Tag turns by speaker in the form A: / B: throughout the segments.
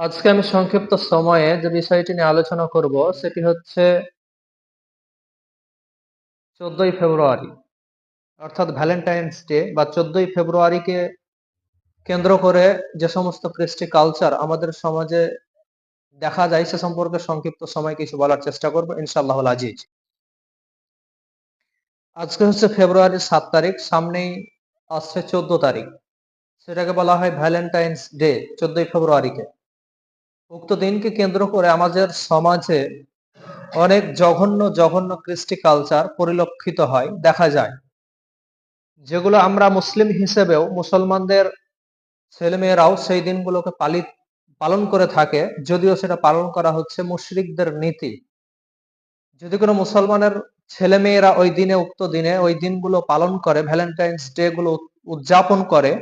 A: আজকে আমি সংক্ষিপ্ত সময়ে যে বিষয়টি নিয়ে আলোচনা করব, সেটি হচ্ছে চোদ্দই ফেব্রুয়ারি, অর্থাৎ ভ্যালেন্টাইন্স ডে, বা চোদ্দই ফেব্রুয়ারিকে কেন্দ্র করে যে সমস্ত কৃষ্টি কালচার আমাদের সমাজে দেখা যায়, সে সম্পর্কে সংক্ষিপ্ত সময় কিছু বলার চেষ্টা করব ইনশাল্লাহ আজিজ। আজকে হচ্ছে ফেব্রুয়ারির সাত তারিখ, সামনেই আসছে চোদ্দ তারিখ। সেটাকে বলা হয় ভ্যালেন্টাইন্স ডে, চোদ্দই ফেব্রুয়ারিকে। উক্ত দিনকে কেন্দ্র করে আমাদের সমাজে অনেক জঘন্য জঘন্য কৃষ্টি কালচার পরিলক্ষিত হয়, দেখা যায়। যেগুলো আমরা মুসলিম হিসেবেও মুসলমানদের ছেলেমেয়েরাও সেই দিনগুলোকে পালিত, পালন করে থাকে, যদিও সেটা পালন করা হচ্ছে মুশরিকদের নীতি। যদি কোনো মুসলমানের ছেলেমেয়েরা ওই দিনে, উক্ত দিনে ওই দিনগুলো পালন করে ভ্যালেন্টাইন্স ডে গুলো উদযাপন করে,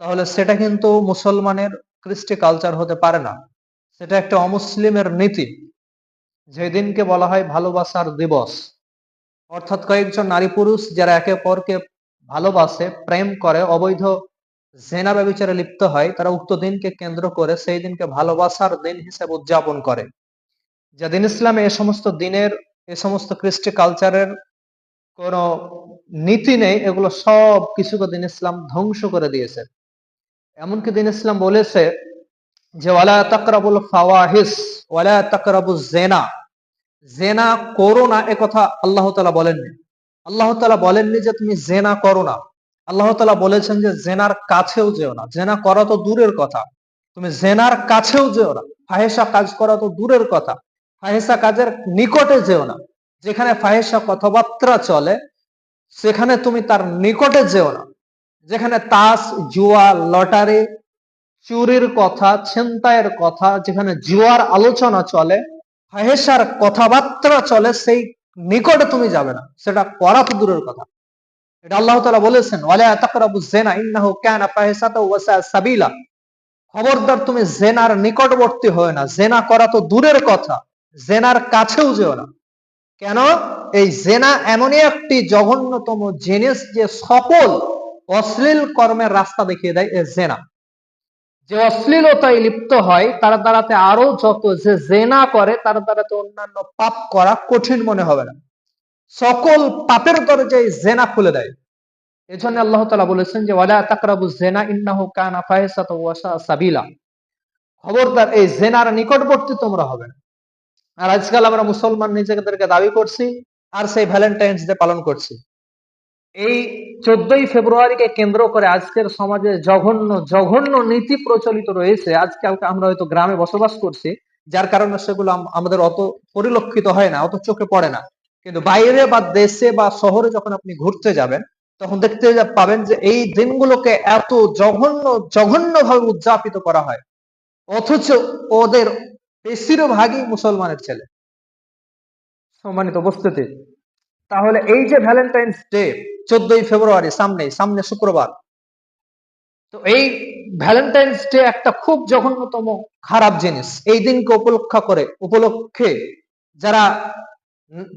A: তাহলে সেটা কিন্তু মুসলমানের কৃষ্টি কালচার হতে পারে না। সেটা একটা অমুসলিমের নীতি। যে দিনকে বলা হয় ভালোবাসার দিবস। অর্থাৎ কয়েকজন নারী পুরুষ যারা একে অপরকে ভালোবাসে, প্রেম করে, অবৈধ জেনা ব্যবচারে লিপ্ত হয়, তারা উক্ত দিনকে কেন্দ্র করে সেই দিনকে ভালোবাসার দিন হিসেবে উদযাপন করে। যেদিন ইসলামে এ সমস্ত দিনের, এ সমস্ত কৃষ্টি কালচারের কোন নীতি নেই, এগুলো সব কিছুকে দিন ইসলাম ধ্বংস করে দিয়েছে। এমনকি দিন ইসলাম বলেছে যে, ওয়ালা তাকরাবুল ফাওয়াহিস ওয়ালা তাকরাবুল জেনা। জেনা করো না কথা আল্লাহ তালা বলেননি। আল্লাহ তালা বলেননি যে, তুমি জেনা করো না। আল্লাহ তালা বলেছেন যে, জেনার কাছেও যেও না। জেনা করা তো দূরের কথা। তুমি জেনার কাছেও যেও না। ফাহেসা কাজ করা তো দূরের কথা। ফাহেসা কাজের নিকটে যেও না। যেখানে ফাহেসা কথাবার্তা চলে, সেখানে তুমি তার নিকটে যেও না। যেখানে তাস, জুয়া, লটারি, চুরির কথা, ছিনতাইয়ের কথা, যেখানে জুয়ার আলোচনা চলে, ফাহেসার কথাবার্তা চলে, সেই নিকটে তুমি যাবে না। সেটা করা দূরের কথা। এটা আল্লাহ তালা বলেছেন সাবিলা। খবরদার, তুমি জেনার নিকটবর্তী হয় না। জেনা করা তো দূরের কথা, জেনার কাছেও যেও না। কেন? এই জেনা এমনই একটি জঘন্যতম জিনিস যে সকল অশ্লীল কর্মের রাস্তা দেখিয়ে দেয় জেনা। যে অশ্লীলতায় লিপ্ত হয়, তার দ্বারাতে আরও যত যে জেনা করে, তার দ্বারাতে অন্যান্য পাপ করা কঠিন মনে হবে না। সকল পাপের দরজায় জেনা খুলে দেয়। এজন্য আল্লাহ তালা বলেছেন যে, ওয়ালা তাকরাবু জেনা ইন্নাহু কানা ফাহিসাত ওয়াসা সাবিলা। খবরদার, এই জেনার নিকটবর্তী তোমরা হবে না। আর আজকাল আমরা মুসলমান নিজেদেরকে দাবি করছি, আর সেই ভ্যালেন্টাইন্স ডে পালন করছি। এই চোদ্দই ফেব্রুয়ারিকে কেন্দ্র করে আজকের সমাজে জঘন্য জঘন্য নীতি প্রচলিত রয়েছে। আজকালকে আমরা হয়তো গ্রামে বসবাস করছি, যার কারণে সেগুলো আমাদের অত পরিলক্ষিত হয় না, অত চোখে পড়ে না। কিন্তু বাইরে বা দেশে বা শহরে যখন আপনি ঘুরতে যাবেন, তখন দেখতে পাবেন যে এই দিনগুলোকে এত জঘন্য জঘন্য ভাবে উদযাপিত করা হয়। অথচ ওদের বেশিরভাগই মুসলমানের ছেলে। সম্মানিত উপস্থিতি। তাহলে এই যে ভ্যালেন্টাইন্স ডে চোদ্দই ফেব্রুয়ারি সামনে সামনে শুক্রবার। তো এই ভ্যালেন্টাইন্স ডে একটা খুব জঘন্যতম খারাপ জিনিস। এই দিনকে উপলক্ষ করে, উপলক্ষে যারা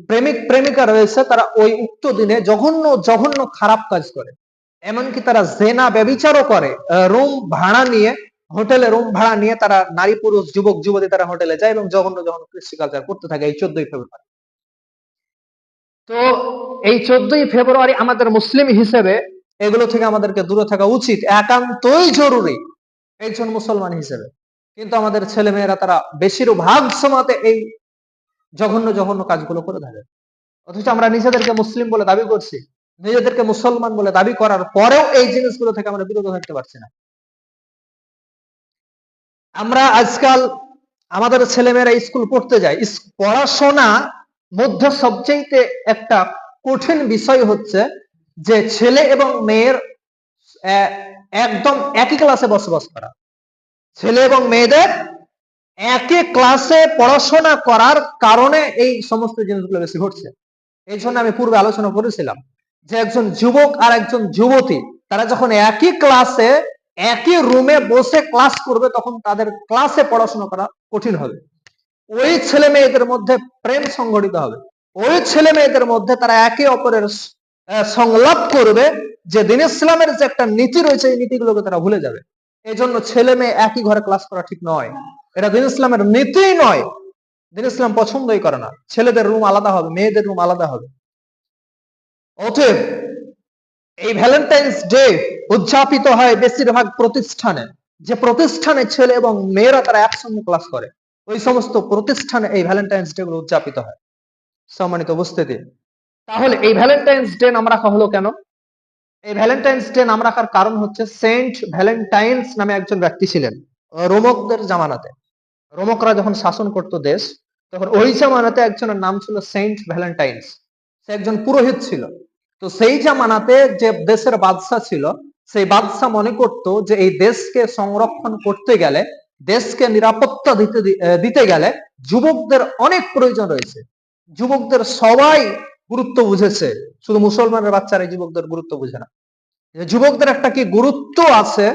A: প্রেমিক, প্রেমিকা রয়েছে, তারা ওই উক্ত দিনে জঘন্য জঘন্য খারাপ কাজ করে। এমনকি তারা জেনা ব্যবিচারও করে। রুম ভাড়া নিয়ে, হোটেলে রুম ভাড়া নিয়ে তারা নারী পুরুষ, যুবক, যুবতী তারা হোটেলে যায় এবং জঘন্য জঘন্য কৃষি কালচার করতে থাকে এই চোদ্দই ফেব্রুয়ারি। তো এই চোদ্দই ফেব্রুয়ারি আমাদের মুসলিম হিসেবে এগুলো থেকে আমাদেরকে দূরে থাকা উচিত, একান্তই জরুরি একজন মুসলমান হিসেবে। কিন্তু আমাদের ছেলে মেয়েরা তারা বেশিরভাগ সময়তে এই জঘন্য জঘন্য কাজগুলো করে থাকে। অথচ আমরা নিজেদেরকে মুসলিম বলে দাবি করছি, নিজেদেরকে মুসলমান বলে দাবি করার পরেও এই জিনিসগুলো থেকে আমরা বিরত থাকতে পারছি না। আমরা আজকাল আমাদের ছেলেমেয়েরা স্কুল পড়তে যায় পড়াশোনা মধ্যে সবচেয়ে একটা কঠিন বিষয় হচ্ছে যে ছেলে এবং মেয়ের একদম একই ক্লাসে বসবাস করা। ছেলে এবং মেয়েদের একই ক্লাসে পড়াশোনা করার কারণে এই সমস্ত জিনিসগুলো বেশি ঘটছে। এই জন্য আমি পূর্বে আলোচনা করেছিলাম যে একজন যুবক আর একজন যুবতী, তারা যখন একই ক্লাসে একই রুমে বসে ক্লাস করবে, তখন তাদের ক্লাসে পড়াশোনা করা কঠিন হবে। ওই ছেলে মেয়েদের মধ্যে প্রেম সংগঠিত হবে। ওই ছেলে মেয়েদের মধ্যে তারা একে অপরের সংলাপ করবে। যে দিন ইসলামের যে একটা নীতি রয়েছে, এই নীতিগুলোকে তারা ভুলে যাবে। এই জন্য ছেলে মেয়ে একই ঘরে ক্লাস করা ঠিক নয়। এটা দিন ইসলামের নীতিই নয়। দিন ইসলাম পছন্দই করে না। ছেলেদের রুম আলাদা হবে, মেয়েদের রুম আলাদা হবে। অতএব এই ভ্যালেন্টাইন্স ডে উদযাপিত হয় বেশিরভাগ প্রতিষ্ঠানে। যে প্রতিষ্ঠানে ছেলে এবং মেয়েরা তারা একসঙ্গে ক্লাস করে। ওই সমস্ত প্রতিষ্ঠানে এই ভ্যালেন্টাইন্স ডে গুলো উদযাপিত হয়। সম্মানিত উপস্থিতি। তাহলে এই ভ্যালেন্টাইন্স ডে নাম রাখা হলো কেন? এই ভ্যালেন্টাইন্স ডে নাম রাখার কারণ হচ্ছে সেন্ট ভ্যালেন্টাইন্স নামে একজন ব্যক্তি ছিলেন রোমকদের জামানাতে। রোমকরা যখন শাসন করত দেশ তখন ওই জামানাতে একজনের নাম ছিল সেন্ট ভ্যালেন্টাইন্স সে একজন পুরোহিত ছিল। তো সেই জামানাতে যে দেশের বাদশা ছিল সেই বাদশা মনে করত যে এই দেশকে সংরক্ষণ করতে গেলে দেশকে নিরাপত্তা দিতে দিতে গেলে যুবকদের অনেক প্রয়োজন রয়েছে। যুবকদের সবাই গুরুত্ব বুঝেছে। শুধু মুসলমানের বাচ্চারা যুবকদের গুরুত্ব বুঝে না। যুবকদের একটা কি গুরুত্ব আছে?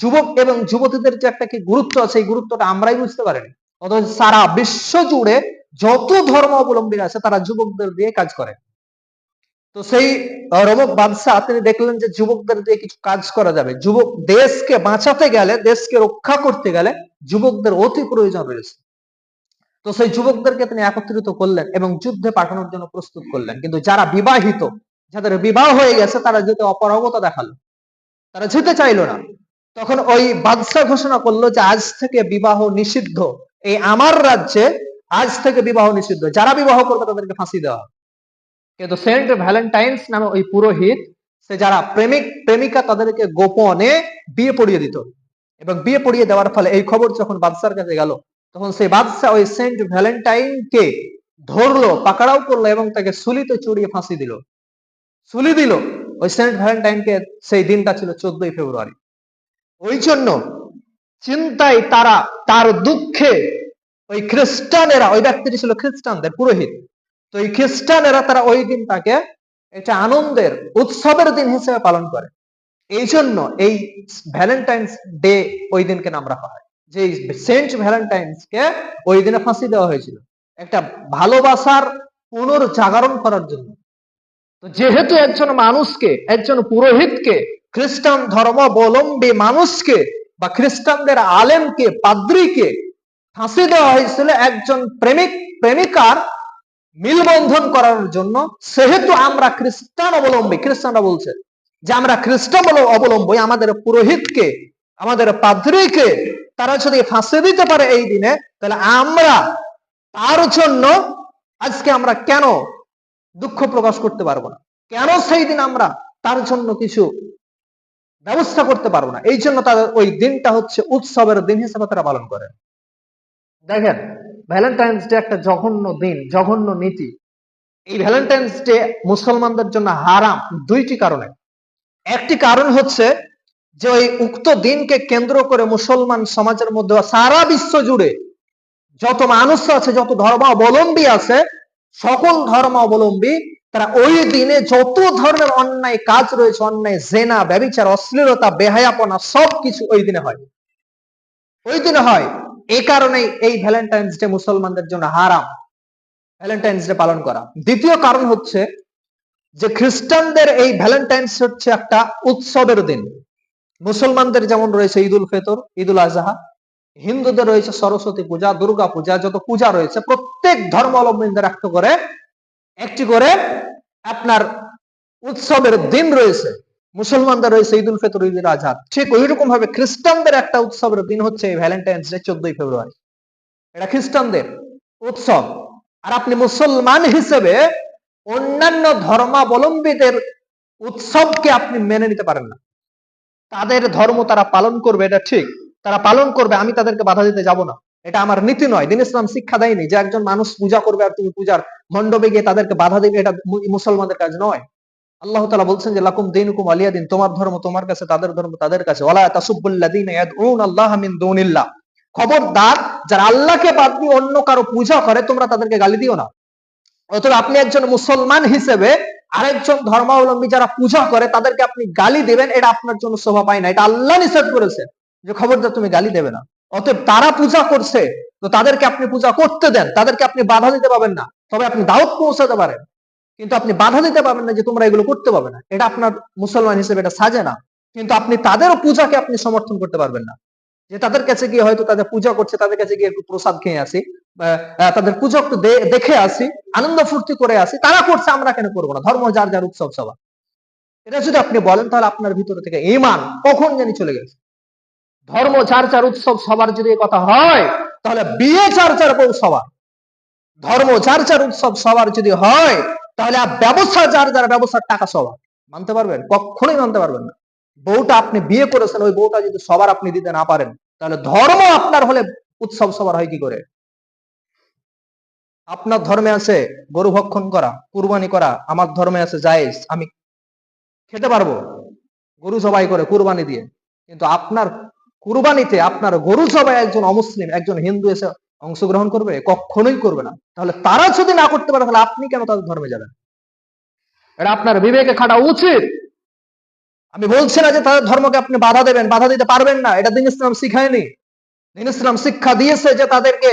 A: যুবক এবং যুবতীদের যে একটা কি গুরুত্ব আছে, এই গুরুত্বটা আমরাই বুঝতে পারিনি। অথচ সারা বিশ্ব জুড়ে যত ধর্ম অবলম্বী আছে, তারা যুবকদের দিয়ে কাজ করে। তো সেই রোমক বাদশাহ, তিনি দেখলেন যে যুবকদের দিয়ে কিছু কাজ করা যাবে। যুবক দেশকে বাঁচাতে গেলে, দেশকে রক্ষা করতে গেলে যুবকদের অতি প্রয়োজন রয়েছে। তো সেই যুবকদেরকে তিনি একত্রিত করলেন এবং যুদ্ধে পাঠানোর জন্য প্রস্তুত করলেন। কিন্তু যারা বিবাহিত, যাদের বিবাহ হয়ে গেছে, তারা যেতে অপারগতা দেখাল। তারা যেতে চাইলো না। তখন ওই বাদশাহ ঘোষণা করল যে, আজ থেকে বিবাহ নিষিদ্ধ। এই আমার রাজ্যে আজ থেকে বিবাহ নিষিদ্ধ। যারা বিবাহ করবে, তাদেরকে ফাঁসি দেওয়া। কিন্তু সেন্ট ভ্যালেন্টাইন্স নামে ওই পুরোহিত, সে যারা প্রেমিক, প্রেমিকা তাদেরকে গোপনে বিয়ে পড়িয়ে দিত। এবং বিয়ে পড়িয়ে দেওয়ার ফলে এই খবর যখন বাদশার কাছে গেল, তখন সেই বাদশাহ ওই সেন্ট ভ্যালেন্টাইনকে ধরলো, পাকড়াও করল এবং তাকে সুলিতে চড়িয়ে ফাঁসি দিল। সুলি দিল। ওই সেন্ট ভ্যালেন্টাইনকে সেই দিনটা ছিল চোদ্দই ফেব্রুয়ারি। ওই জন্য চিন্তায় তারা, তার দুঃখে ওই খ্রিস্টানেরা, ওই ব্যক্তিটি ছিল খ্রিস্টানদের পুরোহিত তো এই খ্রিস্টানেরা তারা ওই দিনটাকে এটা আনন্দের, উৎসবের দিন হিসেবে পালন করে। এই জন্য এই ভ্যালেন্টাইন্স ডে ওই দিনকে নাম রাখা হয়। যে সেন্ট ভ্যালেন্টাইন্স কে ওই দিনে ফাঁসি দেওয়া হয়েছিল। একটা ভালোবাসার পুনর্জাগরণ করার জন্য। তো যেহেতু একজন মানুষকে, একজন পুরোহিতকে, খ্রিস্টান ধর্মাবলম্বী মানুষকে বা খ্রিস্টানদের আলেমকে, পাদ্রীকে ফাঁসি দেওয়া হয়েছিল একজন প্রেমিক, প্রেমিকার মিলবন্ধন করার জন্য সেহেতু আমরা খ্রিস্টান অবলম্বী, খ্রিস্টানরা বলছে যে আমরা খ্রিস্টান অবল- অবলম্বী, আমাদের পুরোহিতকে, আমাদের পাদ্রীকে, তারা যদি ফাঁসি দিতে পারে এই দিনে, তাহলে আমরা তার জন্য আজকে আমরা কেন দুঃখ প্রকাশ করতে পারব না? কেন সেই দিন আমরা তার জন্য কিছু ব্যবস্থা করতে পারব না? এই জন্য তাদের ওই দিনটা হচ্ছে উৎসবের দিন হিসেবে তারা পালন করে। দেখেন ভ্যালেন্টাইন্স ডে একটা জঘন্য দিন, জঘন্য নীতি। এই ভ্যালেন্টাইন্স ডে মুসলমানদের জন্য হারাম দুইটি কারণে। একটি কারণ হচ্ছে যে ওই উক্ত দিনকে কেন্দ্র করে মুসলমান সমাজের মধ্যে সারা বিশ্ব জুড়ে যত মানুষ আছে, যত ধর্মাবলম্বী আছে, সকল ধর্মাবলম্বী, তারা ওই দিনে যত ধরনের অন্যায় কাজ রয়েছে, অন্যায়, জেনা, ব্যবিচার, অশ্লীলতা, বেহায়াপনা সব কিছু ওই দিনে হয়। ওই দিনে হয় এই কারণেই এই ভ্যালেন্টাইন্স ডে মুসলমানদের জন্য হারাম। ভ্যালেন্টাইন্স ডে পালন করা। দ্বিতীয় কারণ হচ্ছে যে খ্রিস্টানদের এই ভ্যালেন্টাইন্স হচ্ছে একটা উৎসবের দিন। মুসলমানদের যেমন রয়েছে ঈদ উল ফেতর ঈদ উল আজহা, হিন্দুদের রয়েছে সরস্বতী পূজা, দুর্গা পূজা, যত পূজা রয়েছে, প্রত্যেক ধর্মাবলম্বীদের একটা করে, একটি করে আপনার উৎসবের দিন রয়েছে। মুসলমানদের ঈদ উল ফিতর ঈদ উল আজহা ঠিক ওই রকম ভাবে খ্রিস্টানদের একটা উৎসবের দিন হচ্ছে ভ্যালেন্টাইন্স ডে, চোদ্দই ফেব্রুয়ারি। এটা খ্রিস্টানদের উৎসব। আর আপনি মুসলমান হিসেবে অন্যান্য ধর্মাবলম্বীদের উৎসবকে আপনি মেনে নিতে পারেন না। তাদের ধর্ম তারা পালন করবে, এটা ঠিক। তারা পালন করবে, আমি তাদেরকে বাধা দিতে যাব না। এটা আমার নীতি নয়। দিন ইসলাম শিক্ষা দেয়নি যে একজন মানুষ পূজা করবে আর তুমি পূজার মণ্ডপে গিয়ে তাদেরকে বাধা দিবে, এটা মুসলমানদের কাজ নয়। আল্লাহ তালা বলছেন যে, লাকুম দিনুকুম আলিয়া দিন, তোমার ধর্ম তোমার কাছে, তাদের ধর্ম তাদের কাছে। ওয়ালা তাসুবুল্লাযীনা ইয়াদউন আল্লাহ মিন দুনিল্লাহ। খবরদার, যারা আল্লাহকে বাদ দিয়ে অন্য কারও পূজা করে, তোমরা তাদেরকে গালি দিও না। অথবা আপনি একজন মুসলমান হিসেবে আরেকজন ধর্মাবলম্বী যারা পূজা করে, তাদেরকে আপনি গালি দেবেন, এটা আপনার জন্য শোভা পায় না। এটা আল্লাহ নিষেধ করেছে যে, খবরদার, তুমি গালি দেবে না। অতএব তারা পূজা করছে, তো তাদেরকে আপনি পূজা করতে দেন, তাদেরকে আপনি বাধা দিতে পাবেন না। তবে আপনি দাওয়াত পৌঁছাতে পারেন। কিন্তু আপনি বাধা দিতে পারবেন না যে তোমরা এগুলো করতে পারবে না। এটা আপনার মুসলমান হিসেবে এটা সাজে না। কিন্তু আপনি তাদেরও পূজাকে আপনি সমর্থন করতে পারবেন না। যে তাদের কাছে গিয়ে হয়তো তাদের পূজা করছে, তাদের কাছে গিয়ে একটু প্রসাদ খেয়ে আসি তাদের পূজা একটু দেখে আসি, আনন্দ ফুর্তি করে আসি, তারা করছে, আমরা কেন করব না? ধর্ম যার যার উৎসব সভা এটা যদি আপনি বলেন, তাহলে আপনার ভিতরে থেকে ইমান কখন জানি চলে গেছে। ধর্ম যার যার উৎসব সবার যদি কথা হয়, তাহলে বিয়ে যার যার বউ সবার। ধর্ম যার যার উৎসব সবার যদি হয় তাহলে ব্যবসা যার যার ব্যবসার টাকা সবার মানতে পারবেন? কখনোই মানতে পারবেন না। বউটা আপনি বিয়ে করেছেন, ওই বউটা যদি সবার আপনি দিতে না পারেন, তাহলে ধর্ম আপনার হলে উৎসব সবার হয় কি করে? আপনার ধর্মে আছে গরু ভক্ষণ করা, কুরবানি করা, আমার ধর্মে আছে জায়েজ, আমি খেতে পারব। গরু জবাই করে কুরবানি দিয়ে। কিন্তু আপনার কুরবানিতে আপনার গরু জবাই একজন অমুসলিম, একজন হিন্দু এসে অংশগ্রহণ করবে? কখনোই করবে না। তাহলে তারা যদি না করতে পারে, তাহলে আপনি কেন তাদের ধর্মে যাবেন? এটা আপনার বিবেকে খাটা উচিত। আমি বলছি না যে তাদের ধর্মকে আপনি বাধা দেবেন, বাধা দিতে পারবেন না। এটা দিন ইসলাম শিখায়নি। দিন ইসলাম শিক্ষা দিয়েছে যে তাদেরকে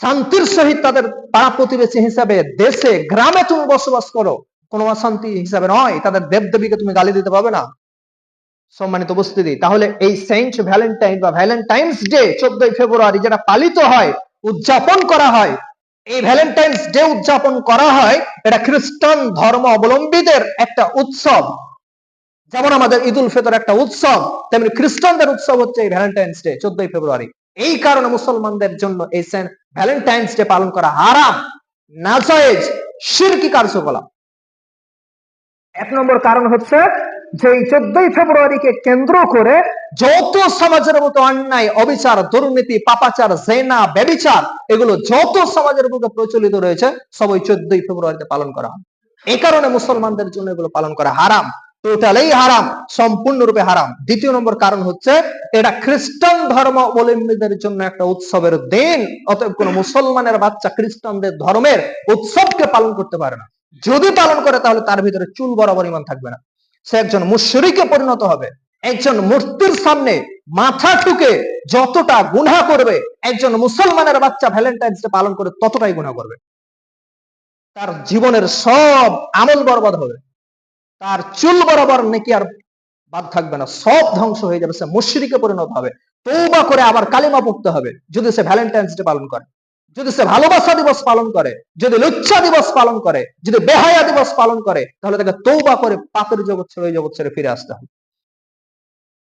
A: শান্তির সহিত তাদের পাড়া প্রতিবেশী হিসাবে দেশে, গ্রামে তুমি বসবাস করো। কোনো অশান্তি হিসাবে নয়। তাদের দেবদেবীকে তুমি গালি দিতে পারবে না। সম্মানিত উপস্থিতি। তাহলে এই সেন্ট ভ্যালেন্টাইন বা ভ্যালেন্টাইন্স ডে চোদ্দই ফেব্রুয়ারি যেটা পালিত হয়, উদযাপন করা হয়, এই ভ্যালেন্টাইন্স ডে উদযাপন করা হয়, এটা খ্রিস্টান ধর্ম অবলম্বীদের একটা উৎসব। যেমন আমাদের ঈদ উল ফিতর একটা উৎসব, তেমনি খ্রিস্টানদের উৎসব হচ্ছে এই ভ্যালেন্টাইন্স ডে চোদ্দই ফেব্রুয়ারি। এই কারণে মুসলমানদের জন্য এই সেন্ট ভ্যালেন্টাইন্স ডে পালন করা হারাম, নাজায়েজ শিরকি কার্যকলাপ। এক নম্বর কারণ হচ্ছে যে চোদ্দই ফেব্রুয়ারিকে কেন্দ্র করে যত সমাজের মতো অন্যায়, অবিচার, দুর্নীতি, পাপাচার, জেনা, ব্যবিচার, এগুলো যত সমাজের বুকে প্রচলিত রয়েছে, সব ওই চোদ্দই ফেব্রুয়ারিতে পালন করা হয়। এই কারণে মুসলমানদের জন্য এগুলো পালন করা হারাম। টোটালেই হারাম, সম্পূর্ণরূপে হারাম। দ্বিতীয় নম্বর কারণ হচ্ছে, এটা খ্রিস্টান ধর্ম অবলম্বীদের জন্য একটা উৎসবের দিন, অতএব কোন মুসলমানের বাচ্চা খ্রিস্টানদের ধর্মের উৎসবকে পালন করতে পারে না। যদি পালন করে, তাহলে তার ভিতরে চুল বরাবর ইমান থাকবে না। সে একজন মুশরিকে পরিণত হবে। একজন মূর্তির সামনে মাথা ঠুকে যতটা গুনাহ করবে, একজন মুসলমানের বাচ্চা ভ্যালেন্টাইন্স ডে পালন করে ততটাই গুনাহ করবে। তার জীবনের সব আমল বরবাদ হবে। তার চুল বরাবর নাকি আর বাদ থাকবে না। সব ধ্বংস হয়ে যাবে। সে মুশরিকে পরিণত হবে। তৌবা করে আবার কালিমা পড়তে হবে। যদি সে ভ্যালেন্টাইন্স ডে পালন করে। যদি সে ভালোবাসা দিবস পালন করে, যদি লুচ্ছা দিবস পালন করে, যদি বেহায়া দিবস পালন করে, তাহলে তাকে তৌবা করে পাপের জগৎ ছেড়ে ওই জগৎ ছেড়ে ফিরে আসতে হবে।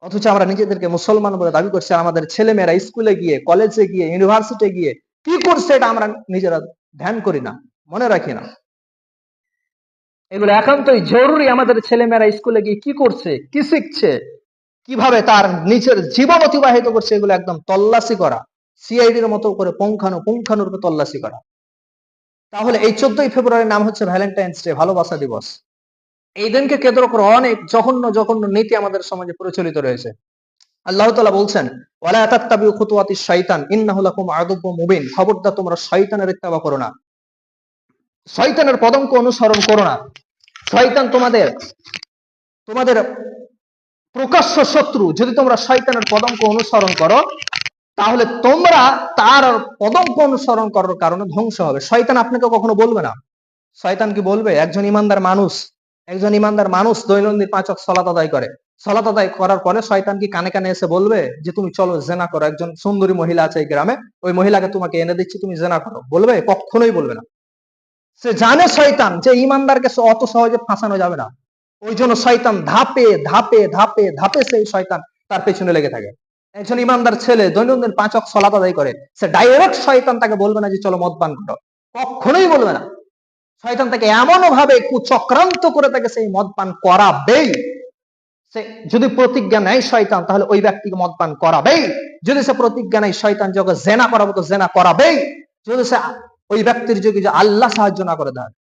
A: অথচ আমরা নিজেদেরকে মুসলমান বলে দাবি করছি আমাদের ছেলেমেয়েরা স্কুলে গিয়ে কলেজে গিয়ে ইউনিভার্সিটি গিয়ে, কি করছে এটা আমরা নিজেরা ধ্যান করি না, মনে রাখি না। এগুলো একান্তই জরুরি আমাদের ছেলেমেয়েরা স্কুলে গিয়ে কি করছে, কি শিখছে, কীভাবে তার নিজের জীবন অতিবাহিত করছে, এগুলো একদম তল্লাশি করা। সিআইডির মতো করে পঙ্খানো, পুঙ্খানুরূপে তল্লাশি করা। তাহলে এই চোদ্দই ফেব্রুয়ারির নাম হচ্ছে ভ্যালেন্টাইন্স ডে, ভালোবাসা দিবস। এই দিনকে কেন্দ্র করে অনেক জঘন্য জঘন্য নীতি আমাদের সমাজে প্রচলিত রয়েছে। আল্লাহ তাআলা বলছেন, ওয়ালা তাত্তাবিউ খুতুওয়াতিশ শাইতান, ইন্নাহু লাকুম আদুব্বুম মুবিন। খবরদার, তোমরা শয়তানের ইত্তেবা করো না। শয়তানের পদঙ্ক অনুসরণ করো না। শয়তান তোমাদের তোমাদের প্রকাশ্য শত্রু। যদি তোমরা শয়তানের পদঙ্ক অনুসরণ করো তাহলে তোমরা তার পদঙ্ক অনুসরণ করার কারণে ধ্বংস হবে। শয়তান আপনাকে কখনো বলবে না? শয়তান কি বলবে? একজন ইমানদার মানুষ, একজন ইমানদার মানুষ দৈনন্দিন পাঁচক সলাত আদায় করে। সলাত আদায় করার পরে শয়তান কি কানে কানে এসে বলবে যে, তুমি চলো জেনা করো, একজন সুন্দরী মহিলা আছে এই গ্রামে, ওই মহিলাকে তোমাকে এনে দিচ্ছি, তুমি জেনা করো। বলবে? কখনোই বলবে না। সে জানে শয়তান যে ইমানদারকে অত সহজে ফাঁসানো যাবে না। ওই জন্য শয়তান ধাপে ধাপে ধাপে ধাপে সেই শয়তান তার পেছনে লেগে থাকে। একজন ইমানদার ছেলে দৈনন্দিন পাঁচক সলাত আদায় করে, সে ডাইরেক্ট শয়তান তাকে বলবে না যে চলো মদ পান করো। কখনোই বলবে না। শয়তান তাকে এমন ভাবে কুচক্রান্ত করে তাকে সেই মদ পান করাবেই। সে যদি প্রতিজ্ঞা নেয় শয়তান, তাহলে ওই ব্যক্তিকে মদ পান করাবেই। যদি সে প্রতিজ্ঞা নেয় শয়তান যখন জেনা করাবো তো জেনা করাবেই, যদি সে ওই ব্যক্তির যোগে যে আল্লাহ সাহায্য না করে দেয়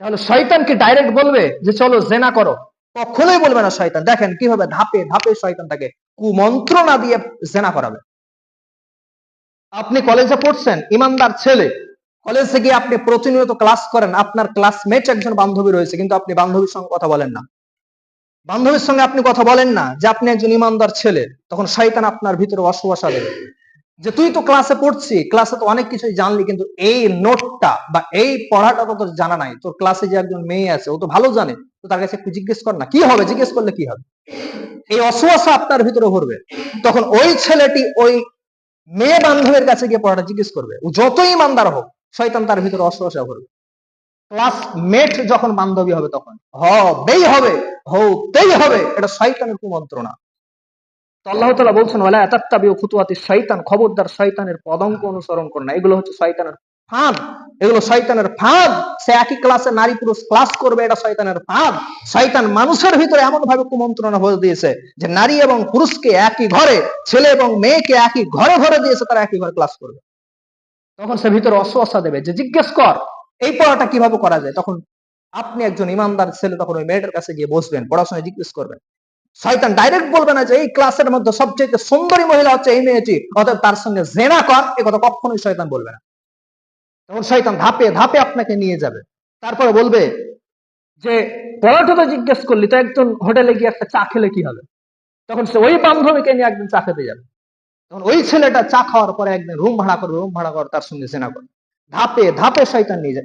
A: তাহলে শয়তানকে ডাইরেক্ট বলবে যে চলো জেনা করো। কখনোই বলবে না শয়তান। দেখেন কীভাবে ধাপে ধাপে শয়তান তাকে কুমন্ত্রণা দিয়ে জেনা করাবে। আপনি কলেজে পড়ছেন, ইমানদার ছেলে। কলেজে গিয়ে আপনি প্রতিনিয়ত ক্লাস করেন, আপনার ক্লাসমেট একজন বান্ধবী রয়েছে, কিন্তু আপনি বান্ধবীর সঙ্গে কথা বলেন না। বান্ধবীর সঙ্গে আপনি কথা বলেন না যে আপনি একজন ইমানদার ছেলে, তখন শয়তান আপনার ভিতরে অসুবাসা দেবে যে তুই তো ক্লাসে পড়ছি ক্লাসে তো অনেক কিছুই জানলি, কিন্তু এই নোটটা বা এই পড়াটা তো তোর জানা নাই। তোর ক্লাসে যে একজন মেয়ে আছে, ও তো ভালো জানে। তো তার কাছে একটু জিজ্ঞেস কর না, কি হবে? জিজ্ঞেস করলে কি হবে? এই অসুয়াশা আপনার ভিতরে ভরবে। তখন ওই ছেলেটি ওই মেয়ে বান্ধবের কাছে গিয়ে পড়াটা জিজ্ঞেস করবে। ও যতই ইমানদার হোক, শয়তান তার ভিতরে অসুয়াশা ভরবে। ক্লাসমেট যখন বান্ধবী হবে তখন, হবেই হবে, হতেই হবে। এটা শয়তানের কুমন্ত্রণা। তো আল্লাহ তালা বলছেন, ওয়ালা তাত্তাবিউ খুতুয়াতি শয়তান খবরদার শয়তানের পদঙ্ক অনুসরণ করে না। এগুলো হচ্ছে শয়তানের ফাঁদ। এগুলো শয়তানের ফাঁদ। সে একই ক্লাসে নারী পুরুষ ক্লাস করবে, এটা শয়তানের ফাঁদ। শয়তান মানুষের ভিতরে এমন ভাবে কুমন্ত্রণা ভরে দিয়েছে যে নারী এবং পুরুষকে একই ঘরে, ছেলে এবং মেয়েকে একই ঘরে ঘরে দিয়েছে, তারা একই ঘরে ক্লাস করবে। তখন সে ভিতরে অসুয়াশা দেবে যে, জিজ্ঞেস কর, এই পড়াটা কীভাবে করা যায়? তখন আপনি একজন ইমানদার ছেলে, তখন ওই মেয়েটার কাছে গিয়ে বসবেন, পড়াশোনায় জিজ্ঞেস করবেন। শয়তান ডাইরেক্ট বলবে না যে এই ক্লাসের মধ্যে সবচেয়ে সুন্দরী মহিলা হচ্ছে এই মেয়েটি, অতএব তার সঙ্গে জেনা কর, এ কথা কখনোই শয়তান বলবে না। তখন শয়তান ধাপে ধাপে আপনাকে নিয়ে যাবে। তারপরে বলবে যে পড়াটা তো জিজ্ঞেস করলি, তো একজন হোটেলে গিয়ে একটা চা খেলে কি হবে? তখন সে ওই বান্ধবীকে নিয়ে একদিন চা খেতে যাবে। তখন ওই ছেলেটা চা খাওয়ার পরে একদিন রুম ভাড়া করবে, রুম ভাড়া করে তার সঙ্গে জেনা করবে। ধাপে ধাপে শয়তান নিয়ে যাবে।